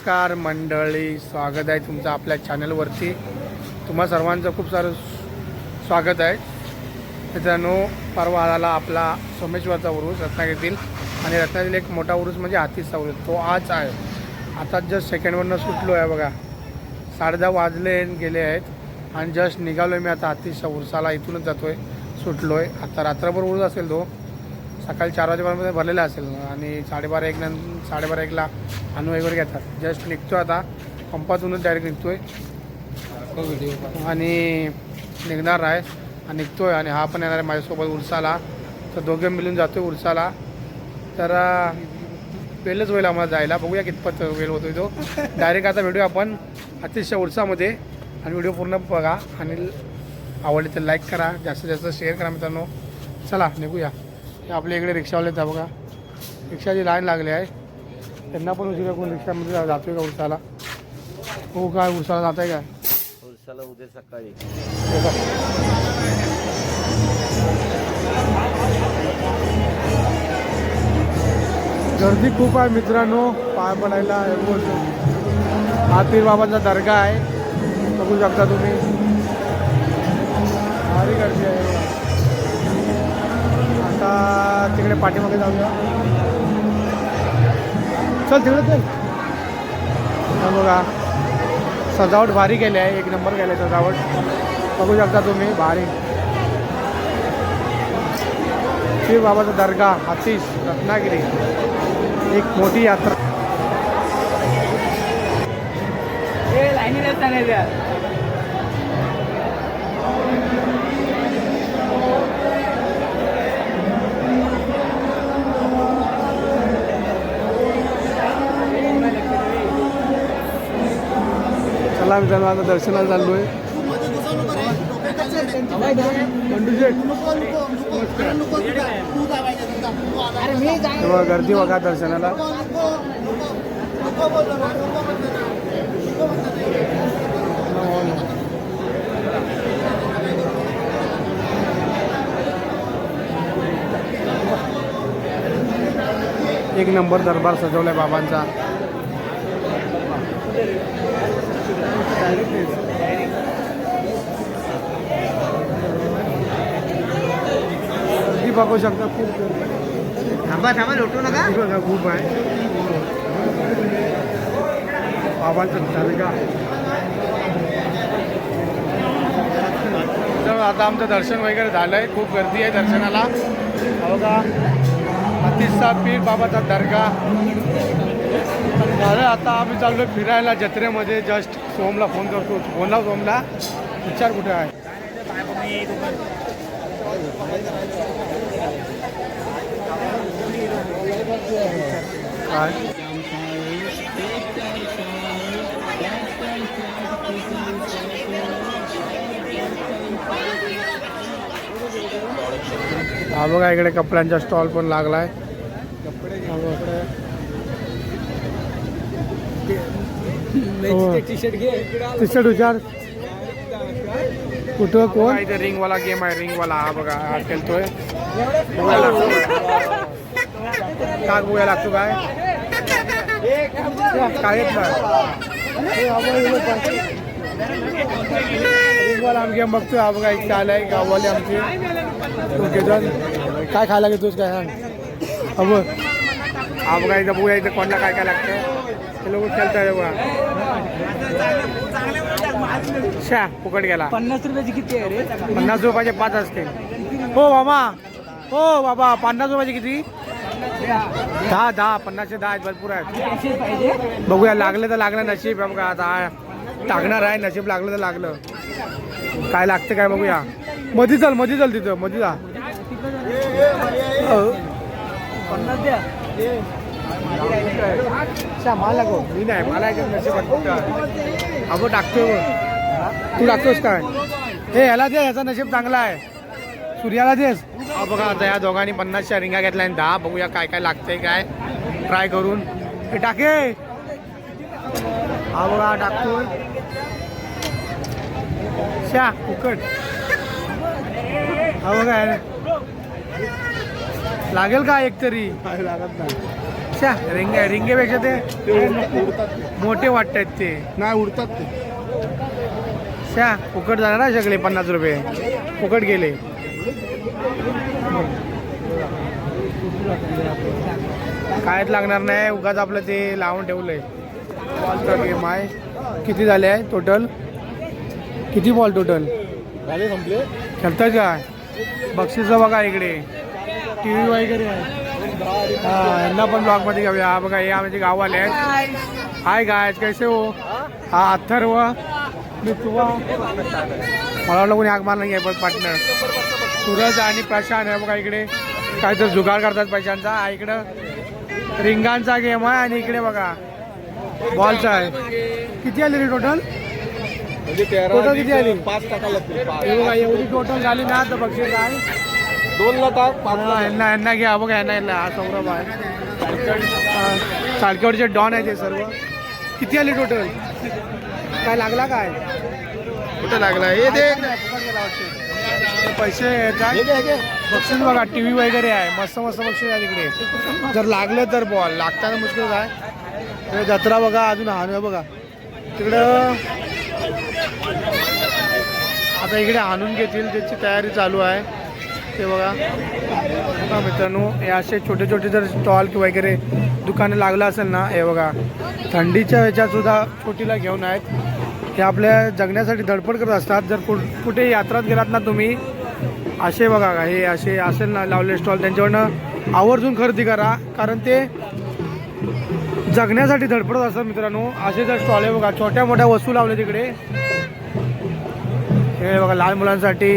नमस्कार मंडळी स्वागत आहे तुमचं आपल्या चॅनलवरती. तुम्हा सर्वांचं खूप सारं स्वागत आहे. मित्रांनो परवा आला आपला सोमेश्वरचा उरूस रत्नागिरीतील आणि रत्नागिरीतील एक मोठा उरूस म्हणजे हातीचा उरूस तो आज आहे. आता जस्ट सेकंडवरनं सुटलो आहे बघा. साडेदहा वाजले गेले आहेत. आणि जस्ट निघालो आहे मी आता हातीच्या उरसाला इथूनच जातो आहे सुटलो आहे आता रात्रभर उरूस असेल तो. सकाळी चार वाजेपर्यंत भरलेला असेल आणि साडेबारा एक नंतर साडेबारा एकला अनु वगैरे घेतात. जस्ट निघतो आता. पंपातूनच डायरेक्ट निघतोय. आणि निघणार आहे. आणि निघतोय आणि हा पण येणार आहे माझ्यासोबत उरसाला. तर दोघे मिळून जातोय उरसाला. तर वेळच होईल आम्हाला जायला. बघूया कितपत वेळ होतोय तो. डायरेक्ट आता भेटूया आपण अतिशय उरसामध्ये. आणि व्हिडिओ पूर्ण बघा. आणि आवडले तर लाईक करा. जास्तीत जास्त शेअर करा मित्रांनो. चला निघूया. आपल्या इकडे रिक्षावाले आहेत बघा. रिक्षाची लाईन लागली आहे. त्यांना पण उशिरा कोण रिक्षामध्ये जा- जातोय का उरसाला हो काय उरसाला जात आहे काय उरसाला उद्या सकाळी. गर्दी खूप आहे मित्रांनो पाय पडायला हातीर बाबांचा दर्गा आहे. बघू शकता तुम्ही. पाठीमागे जाऊया. चल तिकडे चल. बघा. सजावट भारी केली आहे. एक नंबर केलं आहे सजावट. बघू शकता तुम्ही भारी. शिव बाबाचा दर्गा हातीस रत्नागिरी. एक मोठी यात्रा. चला मित्रांनो आता दर्शनाला चाललो आहे गर्दी बघा दर्शनाला. एक नंबर दरबार सजवलाय बाबांचा. गर्दी बघू शकता खूप थांबा थांबा लोटू नका. बघा खूप आहे. बाबांचा दर्गा तर आता आमचं दर्शन वगैरे झालं आहे खूप गर्दी आहे दर्शनाला. हा बघा अतिशा पीर बाबाचा दर्गा. झालं आता आम्ही चाललो फिरायला जत्रेमध्ये जस्ट. सोमला फोन करतो. फोनला सोमला. विचार कुठे आहे? काय? हा बघा इकडे कपड्यांचा स्टॉल पण लागलाय. आहे बघा इकडे. हो. टी शर्ट घे टी शर्ट विचार कुठं कोण? इथे रिंग वाला गेम आहे रिंग वाला हा बघा हा खेळतोय. काय बघायला लागतो काय? काय येत रिंग वाला आम्ही गेम बघतोय. हा बघा इथे आलाय गाववाले आमचे. ओके जण काय खायला घेतोस काय सांग. हा बघ. हा बघा इथं बघूया इथं कोणाला काय काय लागतं लोक खेळतात बघा शा फुकट गेला. पन्नास रुपयाची किती आहे रे? पन्नास रुपयाचे पाच असते हो मामा. हो बाबा पन्नास रुपयाचे किती? दहा दहा पन्नासचे दहा आहेत भरपूर आहेत. बघूया लागले तर लागलं नशीब बघा आता. टाकणार आहे नशीब लागलं तर लागलं. काय लागतं काय बघूया. मधी चल मधी चल तिथं मधी जा. अच्छा, मला गो मी नाही मला अगो टाकतोय. तू टाकतोस काय हे ह्याला दे ह्याचा नशीब चांगला आहे सूर्याला देस हा बघा आता या दोघांनी पन्नासच्या रिंगा घेतल्या आणि दहा बघूया काय काय लागतंय काय ट्राय करून हे टाके हा बघा टाकतोय शा फुकट हा बघा. लागेल का एक तरी लागत नाही शा रिंगे रिंगेपेक्षा ते मोठे वाटतात ते. नाही उडतात ते. शा फुकट जाणार ना सगळे पन्नास रुपये. फुकट गेले. कायच लागणार नाही उगाच आपलं ते लावून ठेवलंय. गेम आहे किती झाले आहे टोटल किती बॉल टोटल झाले संपले. खेळतात काय? बक्षीस बघा इकडे. टी व्ही वगैरे आहे. यांना पण ब्लॉगमध्ये घेऊया. हा बघा हे आमचे गाववाले आहेत. हाय गाय कैसे हो? हा अथर्व मितवा. मला वाटलं कोणी मारला नाही पण पार्टनर सूरज आणि प्रशांत आहे बघा इकडे. काय तर जुगाड करतात पैशांचा. हा इकडं रिंगांचा गेम आहे आणि इकडे बघा. बॉलचा आहे. किती आले रे टोटल म्हणजे तेरा Total किती आली? पाच टाका एवढी टोटल झाली ना तर बक्षीस आहे. दोन ला टाक पाच ला हा, यांना यांना घ्या बघा यांना यांना हा सौरभ आहे. सालखेडचे डॉन आहे ते सर्व. किती आले टोटल काय लागला काय? कुठं लागला? हे दे. पैसे. बक्षीस बघा टी व्ही वगैरे आहे. मस्त मस्त बक्षीस आहे तिकडे. जर लागलं तर बॉल. लागताना मुश्किल आहे हे जत्रा बघा अजून हाणूया बघा. तिकडं आता इकडे आणून घेतील. त्याची तयारी चालू आहे. ते बघा. मित्रांनो हे असे छोटे छोटे जर स्टॉल वगैरे दुकानं लागलं असेल ना हे बघा. थंडीच्या ह्याच्यात सुद्धा छोटीला घेऊन आहेत. हे आपल्या जगण्यासाठी धडपड करत असतात. जर कु कुठे यात्रात गेलात ना तुम्ही असे बघा का हे असे असेल ना लावले स्टॉल त्यांच्याकडनं आवर्जून खरेदी करा. कारण ते जगण्यासाठी धडपडत असतात मित्रांनो. असे जर स्टॉल आहे बघा छोट्या मोठ्या वस्तू लावले तिकडे. हे बघा लहान मुलांसाठी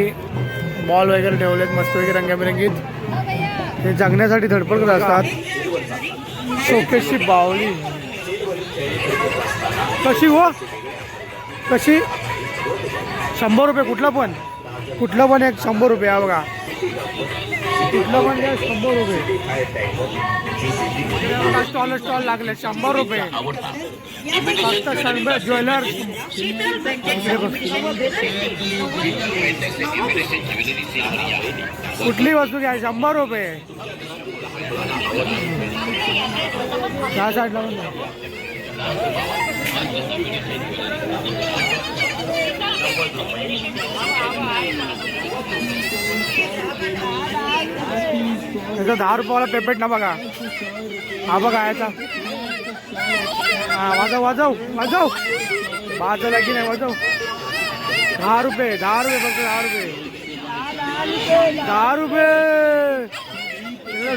बॉल वगैरे ठेवलेत मस्त वगैरे रंगबिरंगीत हे जगण्यासाठी धडपड करत असतात. शोकेशची बावली. कशी हो? कशी? शंभर रुपये कुठलं पण? कुठलं पण एक शंभर रुपये हा बघा. कुठलं पण शंभर रुपये. स्टॉल स्टॉल लागले शंभर रुपये. फक्त शंभर ज्वेलर्स. कुठली वस्तू घ्या शंभर रुपये. त्या साईडला त्याचा दहा रुपयाला पेपेट ना बघा. हा बघा याचा. हा वाजव वाजव वाजव. वाजवला की नाही वाजव. दहा रुपये दहा रुपये फक्त दहा रुपये. दहा रुपये.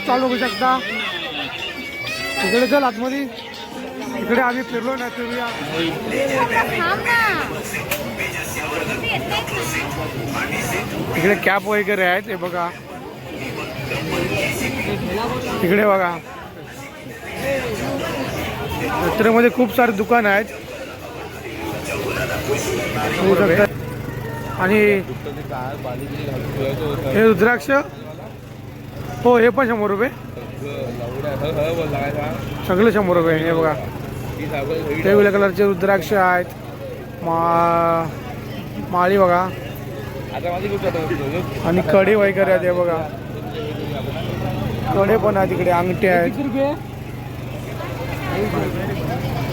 चालू होऊ शकता. इकडे चल आतमध्ये. इकडे आम्ही फिरलो ना फिरूया. इकडे कॅप वगैरे आहेत हे बघा. इकडे बघा. जत्रेमध्ये खूप सारे दुकान आहेत. आणि हे रुद्राक्ष? हो हे पण शंभर रुपये. सगळे शंभर रुपये हे बघा. वेगवेगळ्या कलरचे रुद्राक्ष आहेत. मा माळी बघा. आणि कडे वगैरे आहेत हे बघा. कडे पण आहेत तिकडे अंगठी आहेत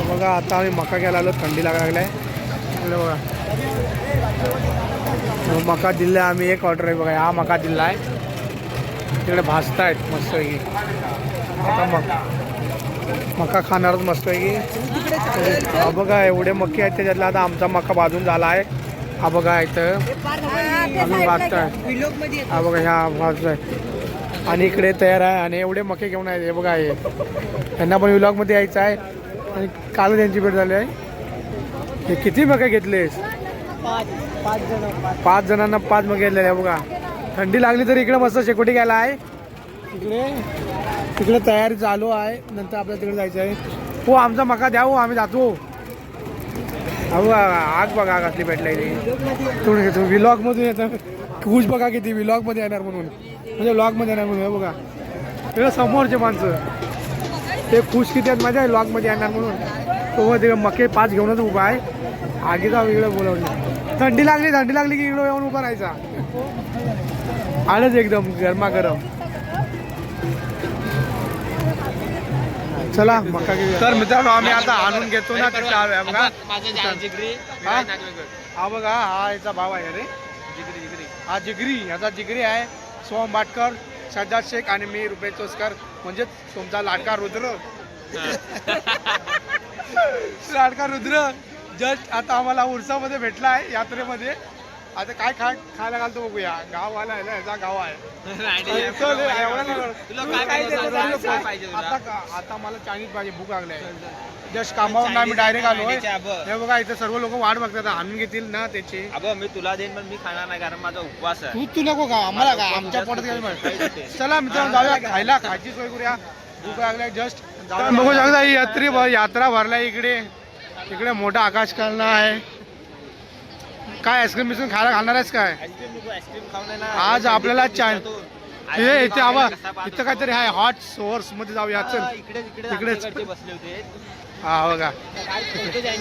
बघा आता आम्ही मका घ्यायला आलो थंडी लागायला लागलाय बघा. मका दिला आम्ही एक ऑर्डर आहे बघा हा मका दिला आहे. तिकडे भाजतायत मस्त आता मग मका खाणारच मस्त हा बघा एवढे मक्के आहेत त्याच्यातला आता आमचा मका भाजून झाला आहे. हा बघा इथं अजून भाजताय हा बघा ह्या भाजताय आणि इकडे तयार आहे आणि एवढे मके घेऊन आहेत हे बघा हे. त्यांना पण व्लॉगमध्ये यायचं आहे. आणि काल त्यांची भेट झाली आहे. हे किती मके घेतलेस? पाच पाच पाच जणांना पाच मके घेतलेले आहे बघा. थंडी लागली तर इकडे मस्त शेकोटी घ्यायला आहे. इकडे तिकडे तयारी चालू आहे. नंतर आपल्याला तिकडे जायचं आहे. हो आमचा मका द्या हो आम्ही जातो. अहो आग बघा आग असली भेटला इथे तुम्ही घेतो विलॉगमधून येतं. खुश बघा किती विलॉगमध्ये येणार म्हणून. म्हणजे व्लॉगमध्ये येणार म्हणून बघा. तिकडे समोरचे माणसं. ते खुश किती आहेत माझ्या व्लॉगमध्ये येणार म्हणून. हो, तो तिकडे मके पाच घेऊनच उभा आहे. आगीचा इकडे बोलवली. थंडी लागली थंडी लागली की इकडे येऊन उभा राहायचा. आलंच एकदम गरमागरम. चला मका घेऊया. तर मित्रांनो आम्ही आता आणून घेतो ना ते चालू आहे बघा हा? हा बघा हा याचा भाव आहे रे. हा जिगरी याचा जिगरी आहे. सोम बाटकर सज्जाद शेख आणि मी रुपेश चोसकर म्हणजे तुमचा लाडका रुद्र. लाडका रुद्र. जस्ट आता आम्हाला उरसामध्ये भेटला आहे यात्रेमध्ये. आता काय खा खायला घालतो बघूया. गाववाला आहे ना याचा गाव आहे. चल, एवढं नाही करत. काय? आता का- आता मला चायनीज पाहिजे भूक लागली आहे. जस्ट कामावरून आम्ही डायरेक्ट आलोय. हे बघा इथे सर्व लोक वाट बघतात. आणून घेतील ना त्याची. अबो मी तुला देईन पण मी खाणार नाही कारण माझा उपवास आहे. तू तू नको का आम्हाला का आमच्या पोटात गेलं पाहिजे. चला मित्रांनो जाऊया. खायला खायची सोय करूया. भूक लागल्या जस्ट बघू शकता ही यात्री यात्रा भरल्या इकडे. इकडे मोठा आकाश कळणा आहे. काय आईस्क्रीम बिस्क्रीम खायला घालणार आहेस काय? आईस्क्रीम आईस्क्रीम खाऊन आहे ना. आज आपल्याला चाय हे इथे आवा? इथं काहीतरी आहे हॉट सोर्समध्ये जाऊया हा, चल इकडे इकडे. इकडेच. बसले होते. हा बघा?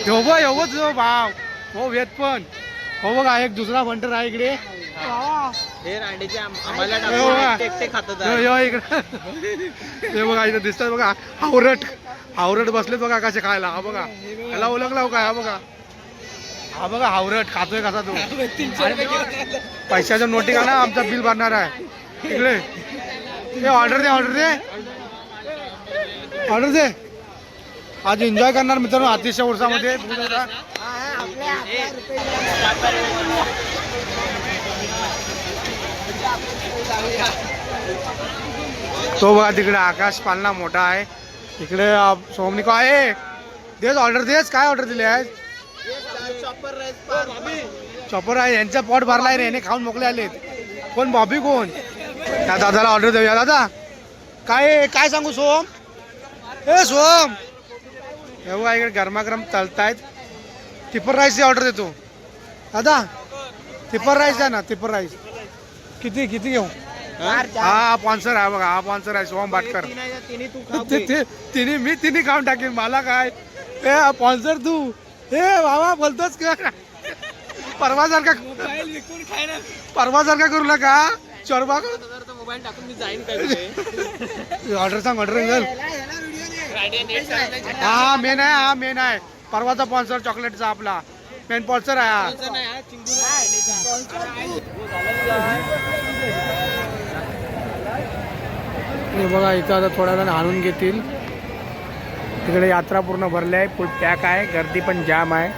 हो बघ हो तुझं भाव. हो वेद पण. हो बघा एक दुसरा बंटर आहे इकडे. हे रांडेचे आम- आम्हाला हो, टाकून हा. एकटे एकटे खातात यो यो इकडे. हे बघा इथं दिसतात बघा हावरट हावरट बसलेत बघा कसे खायला. हा बघा. याला ओळखला हो काय? हा बघा. हा बघा हावरट खातोय कसा तो. पैशाच्या नोटी का ना आमचा बिल भरणार आहे. इकडे. हे ऑर्डर दे ऑर्डर दे. ऑर्डर दे. आज एन्जॉय करणार मित्रांनो अतिशय उर्सामध्ये तो बघा तिकडे आकाश पालना मोठा आहे. इकडे अ, सोमनी काय आहे. देस ऑर्डर देस काय ऑर्डर दिली आहे चॉपर आहे यांचा पोट भरलाय रे याने खाऊन मोकळे आलेत. कोण बॉबी कोण? त्या दादाला ऑर्डर देऊया दादा. काय? काय सांगू सोम ए सोम हे बघा इकडे गरमागरम तळतायत. टिपर राईसची ऑर्डर देतो. दादा टिपर राईस द्या ना टिपर राईस किती किती घेऊ? हा स्पॉन्सर आहे बघा हा स्पॉन्सर आहे सोम बाटकर तीन मी तिने खाऊन टाकेन मला काय? ए स्पॉन्सर तू. ए बाबा बोलतोच का? परवा सारखा परवा सारखा करू नका. चोरबा जर तो मोबाईल टाकून मी जाईन काय कुठे? ऑर्डर सांग ऑर्डर चालतंय. हा मेन आहे हा मेन आहे. परवाचा स्पॉन्सर चॉकलेटचा आपला. मेन स्पॉन्सर आहे हा. हा. हे बघा इथं आता थोड्या वेळानं आणून घेतील. तिकडे यात्रा पूर्ण भरली आहे फुल पॅक आहे गर्दी पण जाम आहे.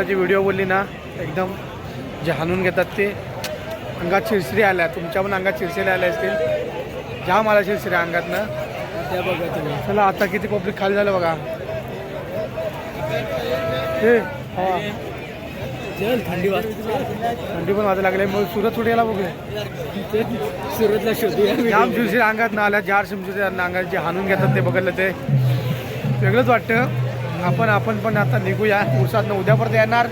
मित्रांनो आता जी व्हिडिओ बोलली ना एकदम जे हाणून घेतात ते अंगात शिरशिरी आल्या. तुमच्या पण अंगात शिरशिरी आल्या असतील. जाम आल्या शिरशिरी अंगातनं. त्या बघा तुम्ही. चला आता किती पब्लिक खाली झालं बघा. हे हा. थंडी वाजते थंडी पण वाजायला लागली. मग सुरत यायला बघूया? सुरतला शोधूया जाम दिवशी अंगात ना आल्या. चार शिमचे अंगात जे हाणून घेतात ते बघितलं ते. वेगळंच वाटतं. आपण आपण पण आता निघूया. उसातनं उद्या परत येणार.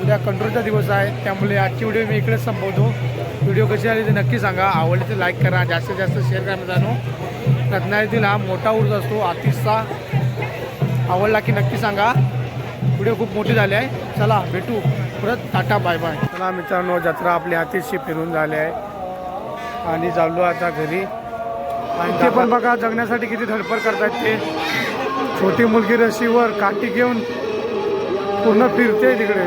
उद्या कंट्रोलचा दिवस आहे. त्यामुळे आजची व्हिडिओ मी इकडेच संपवतो. व्हिडिओ कशी आली ते नक्की सांगा. आवडली तर लाईक करा. जास्तीत जास्त शेअर करा मित्रांनो. रत्नागिरीतील हा मोठा उर्ज असतो. आतिशचा आवडला की नक्की सांगा. व्हिडिओ खूप मोठी झाली आहे. चला भेटू. परत टाटा बाय बाय चला मित्रांनो जत्रा आपली अतिशय फिरून झाली आहे. आणि चाललो आता घरी. आणि ते पण बघा जगण्यासाठी किती धडपड करतात ते. छोटी मुलगी रशीवर काठी घेऊन पूर्ण फिरते तिकडे.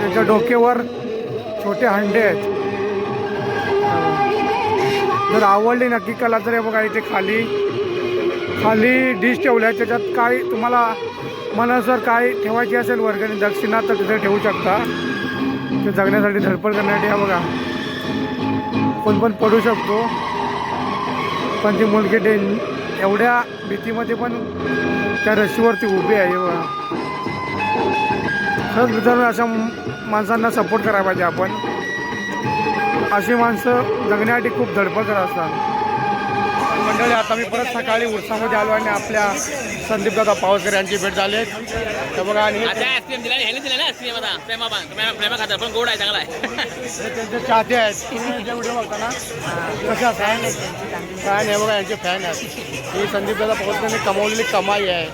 त्याच्या डोक्यावर छोटे हंडे आहेत. जर आवडली नक्की कला तर हे बघा इथे खाली खाली डिश ठेवल्या त्याच्यात काय तुम्हाला मनानुसार काय ठेवायची असेल वर्गणी दक्षिणा तर तिथे ठेवू शकता. ते जगण्यासाठी धडपड करण्यासाठी हा बघा. कोण पण पडू शकतो. पण ती मुलगी डेन एवढ्या भीतीमध्ये पण त्या रशीवरती उभी आहे. खरंच मित्रांनो अशा माणसांना सपोर्ट करायला पाहिजे आपण. अशी माणसं जगण्यासाठी खूप धडपड करत असतात. मंडळी आता मी परत सकाळी उरसामध्ये आलो आणि आपल्या संदीप दादा पावसकर यांची भेट झाली. आहे बघा आणि त्यांचे चाहते आहेत. व्हिडिओ कशा फॅन फॅन आहे बघा यांचे फॅन आहेत. ही संदीप दादा पवसकरने कमावलेली कमाई आहे.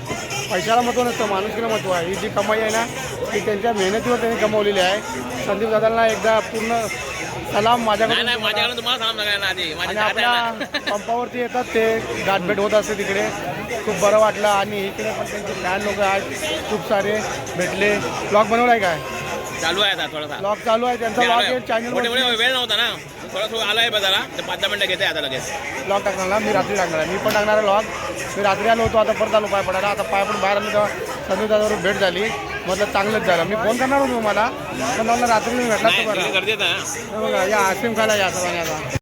पैशाला महत्त्व नसतं माणुसकीला महत्त्व आहे. ही जी कमाई आहे ना ती त्यांच्या मेहनतीवर त्यांनी कमावलेली आहे. संदीप दादांना एकदा पूर्ण सलाम नाही माझ्याकडून नाही माझ्याकडून तुम्हाला सांग सगळ्यांना आधी. आणि आपल्या. पंपावरती येतात ते गाठभेट होत असते तिकडे. खूप बरं वाटलं. आणि इकडे पण त्यांचे फॅन लोक आहेत. खूप सारे भेटले. ब्लॉग बनवलाय काय? चालू आहे आता थोडासा. ब्लॉग चालू आहे. त्यांचा ब्लॉग चॅनल वेळ नव्हता ना. थोडा थोडं आलाय बघायला तर पाच दहा मिनिटं घेते आता लगेच. ब्लॉग टाकणार ना? मी रात्री टाकणार आहे. मी पण टाकणार आहे ब्लॉग मी रात्री आलो होतो आता परत आलो पाय पडायला. आता पाय पण बाहेर आलो तेव्हा दादावर भेट झाली. म्हटलं चांगलंच झालं. मी फोन करणार होतो तुम्हाला. पण मला रात्री मी भेटला तर नाही बरं. गर्दी आहे बघा या आईस्क्रीम खायला या आता.